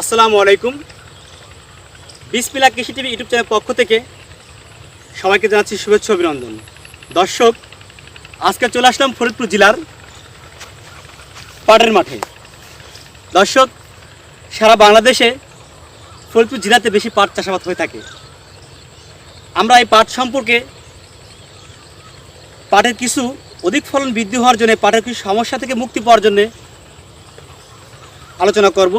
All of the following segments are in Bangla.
আসসালামু আলাইকুম। বিসমিল্লা কৃষি টিভি ইউটিউব চ্যানেল পক্ষ থেকে সবাইকে জানাচ্ছি শুভেচ্ছা অভিনন্দন। দর্শক, আজকে চলে আসলাম ফরিদপুর জেলার পাটের মাঠে। দর্শক, সারা বাংলাদেশে ফরিদপুর জেলাতে বেশি পাট চাষাবাদ হয়ে থাকে। আমরা এই পাট সম্পর্কে পাটের কিছু অধিক ফলন বৃদ্ধি হওয়ার জন্য পাটের কিছু সমস্যা থেকে মুক্তি পাওয়ার জন্যে আলোচনা করব।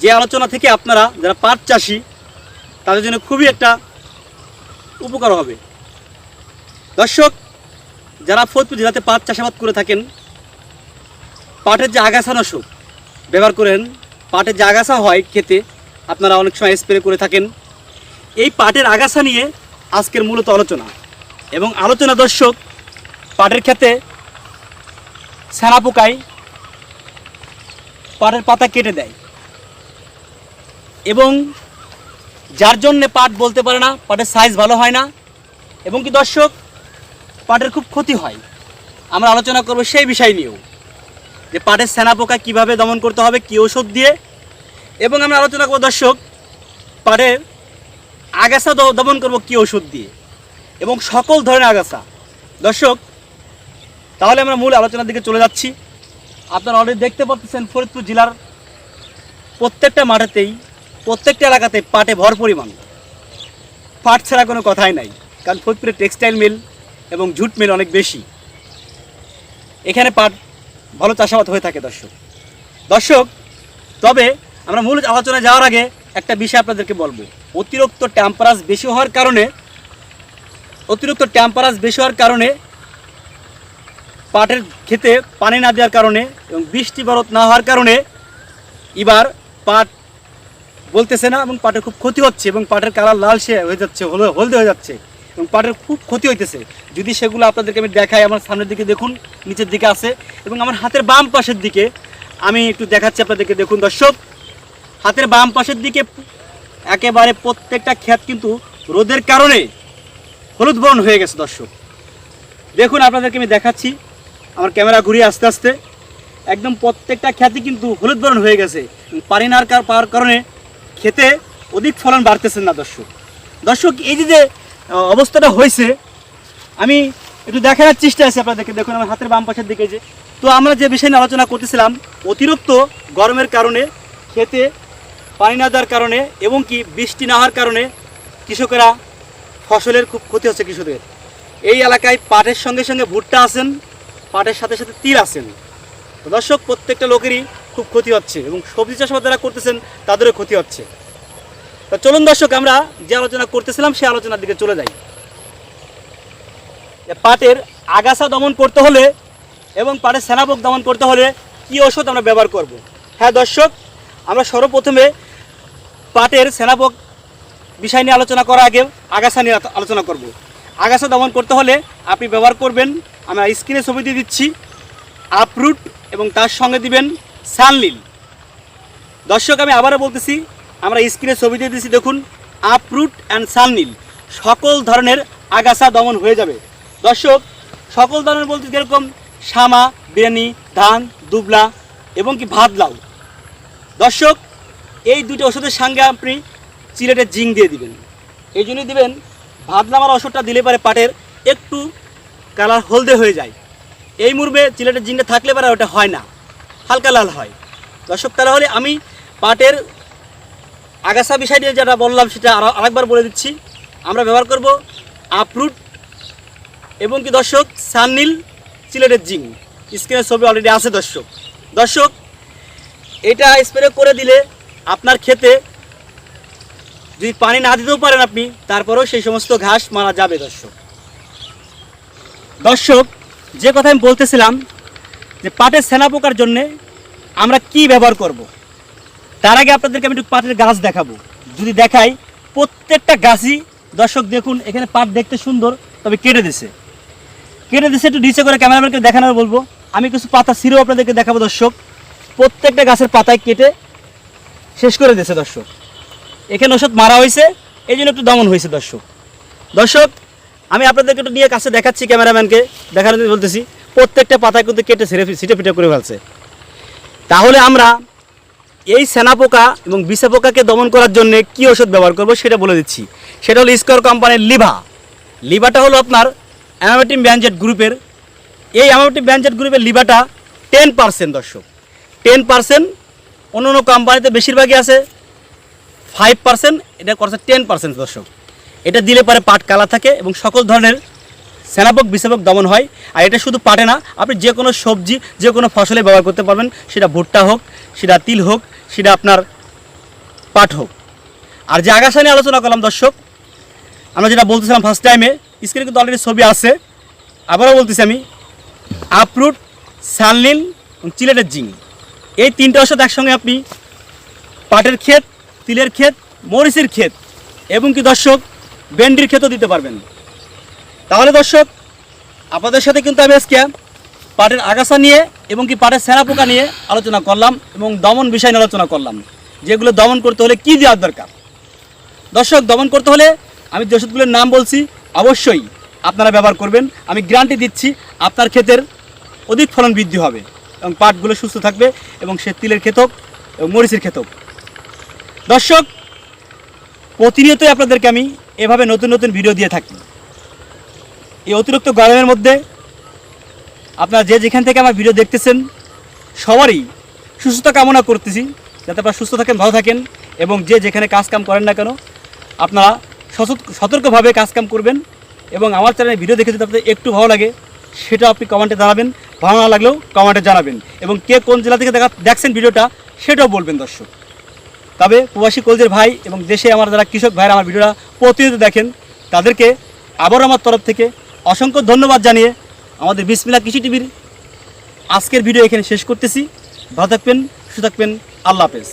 যে আলোচনা থেকে আপনারা যারা পাট চাষি, তাদের জন্য খুবই একটা উপকার হবে। দর্শক, যারা ফরিদপুর জেলাতে পাট চাষাবাদ করে থাকেন, পাটের যে আগাছা নাশক ব্যবহার করেন, পাটের যে আগাছা হয় খেতে, আপনারা অনেক সময় স্প্রে করে থাকেন। এই পাটের আগাছা নিয়ে আজকের মূলত আলোচনা। এবং আলোচনা দর্শক, পাটের ক্ষেতে সেনা পোকায় পাটের পাতা কেটে দেয়। এবং যার জন্যে পাট বলতে পারে না, পাটের সাইজ ভালো হয় না, এবং কি দর্শক, পাটের খুব ক্ষতি হয়। আমরা আলোচনা করব সেই বিষয় নিয়েও, যে পাটের সেনা পোকা কীভাবে দমন করতে হবে, কী ওষুধ দিয়ে, এবং আমরা আলোচনা করব দর্শক, পাটের আগাছা দমন করব কী ওষুধ দিয়ে, এবং সকল ধরনের আগাছা। দর্শক, তাহলে আমরা মূল আলোচনার দিকে চলে যাচ্ছি। আপনারা অলরেডি দেখতে পাচ্ছেন ফরিদপুর জেলার প্রত্যেকটা মাঠেতেই প্রত্যেকটা এলাকাতে পাটে ভর পরিমাণ পাট ছাড়া কোনো কথাই নাই, কারণ ফরিদপুরে টেক্সটাইল মিল এবং জুট মিল অনেক বেশি। এখানে পাট ভালো চাষাবাদ হয়ে থাকে, দর্শক। দর্শক, তবে আমরা মূল আলোচনায় যাওয়ার আগে একটা বিষয় আপনাদেরকে বলব। অতিরিক্ত টেম্পারাস বেশি হওয়ার কারণে, অতিরিক্ত টেম্পারাস বেশি হওয়ার কারণে পাটের খেতে পানি না দেওয়ার কারণে এবং বৃষ্টি বরত না হওয়ার কারণে এবার পাট বলতেছে না এবং পাটের খুব ক্ষতি হচ্ছে এবং পাটের কালার লাল সে হয়ে যাচ্ছে, হল- হলদে হয়ে যাচ্ছে এবং পাটের খুব ক্ষতি হইতেছে। যদি সেগুলো আপনাদেরকে আমি দেখাই, আমার সামনের দিকে দেখুন, নিচের দিকে আছে এবং আমার হাতের বাম পাশের দিকে আমি একটু দেখাচ্ছি আপনাদেরকে, দেখুন দর্শক, হাতের বাম পাশের দিকে একেবারে প্রত্যেকটা ক্ষেত কিন্তু রোদের কারণে হলুদ বরণ হয়ে গেছে দর্শক। দেখুন আপনাদেরকে আমি দেখাচ্ছি, আমার ক্যামেরা ঘুরিয়ে আস্তে আস্তে। একদম প্রত্যেকটা খ্যাতি কিন্তু হলুদ বরণ হয়ে গেছে। পানি না পাওয়ার কারণে খেতে অধিক ফলন বাড়তেছেন না, দর্শক। দর্শক, এই যে যে অবস্থাটা হয়েছে, আমি একটু দেখানোর চেষ্টা আছে আপনাদেরকে। দেখুন, আমার হাতের বাম পাশের দিকে যে, তো আমরা যে বিষয় নিয়ে আলোচনা করতেছিলাম, অতিরিক্ত গরমের কারণে, খেতে পানি না দেওয়ার কারণে এবং কি বৃষ্টি না হওয়ার কারণে কৃষকেরা ফসলের খুব ক্ষতি হচ্ছে কৃষকদের। এই এলাকায় পাটের সঙ্গে সঙ্গে ভুট্টা আছেন, পাটের সাথে সাথে তিল আছেন। দর্শক, প্রত্যেকটা লোকেরই খুব ক্ষতি হচ্ছে এবং সবজি চাষাবাদ যারা করতেছেন, তাদেরও ক্ষতি হচ্ছে। তো চলুন দর্শক, আমরা যে আলোচনা করতেছিলাম, সেই আলোচনার দিকে চলে যাই। পাটের আগাছা দমন করতে হলে এবং পাটের সেনাপোক দমন করতে হলে কি ওষুধ আমরা ব্যবহার করব? হ্যাঁ দর্শক, আমরা সর্বপ্রথমে পাটের সেনাপোক বিষয় নিয়ে আলোচনা করার আগে আগাছা নিয়ে আলোচনা করব। আগাছা দমন করতে হলে আপনি ব্যবহার করবেন, আমরা স্ক্রিনে ছবি দিয়ে দিচ্ছি আপরুট এবং তার সঙ্গে দিবেন সানলিল। দর্শক, আমি আবারও বলতেছি, আমরা স্ক্রিনে ছবি দিয়ে দিচ্ছি দেখুন আপরুট অ্যান্ড সানলিল। সকল ধরনের আগাছা দমন হয়ে যাবে। দর্শক, সকল ধরনের বলতে যেরকম শামা বিরিয়ানি, ধান, দুবলা এবং কি ভাত লাউ দর্শক, এই দুটো ওষুধের সঙ্গে আপনি চিলেটের জিং দিয়ে দিবেন। এই জন্যই দেবেন ভাত নামার ওষুধটা দিলে পারে পাটের একটু কালার হলদে হয়ে যায়। এই মুরবে চিলেটের জিংটা থাকলে পারে ওটা হয় না। হালকা লাল হয়। দর্শক তারা হলে আমি পাটের আগাছা বিষয় নিয়ে যেটা বললাম, সেটা আর আরেকবার বলে দিচ্ছি। আমরা ব্যবহার করব আপরুট এবং কি দর্শক, সাননীল চিলেটের জিং। স্ক্রিনের ছবি অলরেডি আছে দর্শক। দর্শক, এটা স্প্রে করে দিলে আপনার ক্ষেতে যদি পানি না দিতেও পারেন আপনি, তারপরেও সেই সমস্ত ঘাস মারা যাবে দর্শক। দর্শক, যে কথা আমি বলতেছিলাম, যে পাটের সেনা পোকার জন্যে আমরা কি ব্যবহার করব। তার আগে আপনাদেরকে আমি একটু পাটের গাছ দেখাবো। যদি দেখাই, প্রত্যেকটা গাছই, দর্শক দেখুন, এখানে পাট দেখতে সুন্দর, তবে কেটে দিছে। কেটে দিছে একটু নিচে করে ক্যামেরাম্যানকে দেখানোর বলব। আমি কিছু পাতা ছিঁড়েও আপনাদেরকে দেখাবো, দর্শক। প্রত্যেকটা গাছের পাতায় কেটে শেষ করে দিয়েছে দর্শক। এখানে ওষুধ মারা হয়েছে, এই জন্য একটু দমন হয়েছে, দর্শক। দর্শক, আমি আপনাদেরকে একটু নিয়ে কাছে দেখাচ্ছি ক্যামেরাম্যানকে, দেখানোর বলতেছি, প্রত্যেকটা পাতা কিন্তু কেটে ছেড়ে ছিটে ফিটে করে ফেলছে। তাহলে আমরা এই পোকা এবং বিছা পোকাকে দমন করার জন্য কি ওষুধ ব্যবহার করব সেটা বলে দিচ্ছি। সেটা হলো স্কোয়ার কোম্পানির লিভা। লিভাটা হলো আপনার অ্যামামেটিম ব্যানজেট গ্রুপের এই অ্যামামেটিম ব্যানজেট গ্রুপের লিভাটা টেন পার্সেন্ট দর্শক। টেন পার্সেন্ট অন্য অন্য কোম্পানিতে বেশিরভাগই আছে। ফাইভ পার্সেন্ট এটা করছে টেন পার্সেন্ট দর্শক। এটা দিলে পরে পাট কালা থাকে এবং সকল ধরনের সেনাপক, বিষাপক দমন হয়। আর এটা শুধু পাটে না, আপনি যে কোনো সবজি, যে কোনো ফসলে ব্যবহার করতে পারবেন। সেটা ভুট্টা হোক, সেটা তিল হোক, সেটা আপনার পাট হোক। আর যে আগাছা নিয়ে আলোচনা করলাম দর্শক, আমরা যেটা বলতেছিলাম ফার্স্ট টাইমে স্ক্রিনে কিন্তু অলরেডি ছবি আছে। আবারও বলতেছি আমি আপরুট সানলিন চিলেটের জিং এই তিনটা ওষুধ একসঙ্গে আপনি পাটের ক্ষেত, তিলের ক্ষেত, মরিচের ক্ষেত, এবং কি দর্শক, ভেন্ডির ক্ষেতও দিতে পারবেন। তাহলে দর্শক, আপনাদের সাথে কিন্তু আমি আজকে পাটের আগাছা নিয়ে এবং কি পাটের সেরা পোকা নিয়ে আলোচনা করলাম এবং দমন বিষয় নিয়ে আলোচনা করলাম, যেগুলো দমন করতে হলে কী দেওয়ার দরকার? দর্শক, দমন করতে হলে আমি যে ওষুধগুলোর নাম বলছি, অবশ্যই আপনারা ব্যবহার করবেন। আমি গ্যারান্টি দিচ্ছি, আপনার ক্ষেতের অধিক ফলন বৃদ্ধি হবে এবং পাটগুলো সুস্থ থাকবে এবং সে তিলের ক্ষেত হোক এবং মরিচের ক্ষেত হোক দর্শক, প্রতিনিয়তই আপনাদেরকে আমি এভাবে নতুন নতুন ভিডিও দিয়ে থাকি। এই অতিরিক্ত গরমের মধ্যে আপনারা যে যেখান থেকে আমার ভিডিও দেখতেছেন, সবারই সুস্থতা কামনা করতেছি, যাতে আপনারা সুস্থ থাকেন, ভালো থাকেন এবং যে যেখানে কাজ কাম করেন না কেন, আপনারা সতর্কভাবে কাজ কাম করবেন এবং আমার চ্যানেলে ভিডিও দেখে যদি আপনাদের একটু ভালো লাগে, সেটা আপনি কমেন্টে জানাবেন, ভালো না লাগলেও কমেন্টে জানাবেন এবং কে কোন জেলা থেকে দেখা, দেখছেন ভিডিওটা, সেটাও বলবেন দর্শক। তবে প্রবাসী কলজের ভাই এবং দেশে আমার যারা কৃষক ভাইরা আমার ভিডিওটা প্রতিনিয়ত দেখেন, তাদেরকে আবারও আমার তরফ থেকে অসংখ্য ধন্যবাদ জানিয়ে আমাদের বিসমিলা কৃষি টিভির আজকের ভিডিও এখানে শেষ করতেছি। ভালো থাকবেন, সুস্থ থাকবেন। আল্লাহ হাফেজ।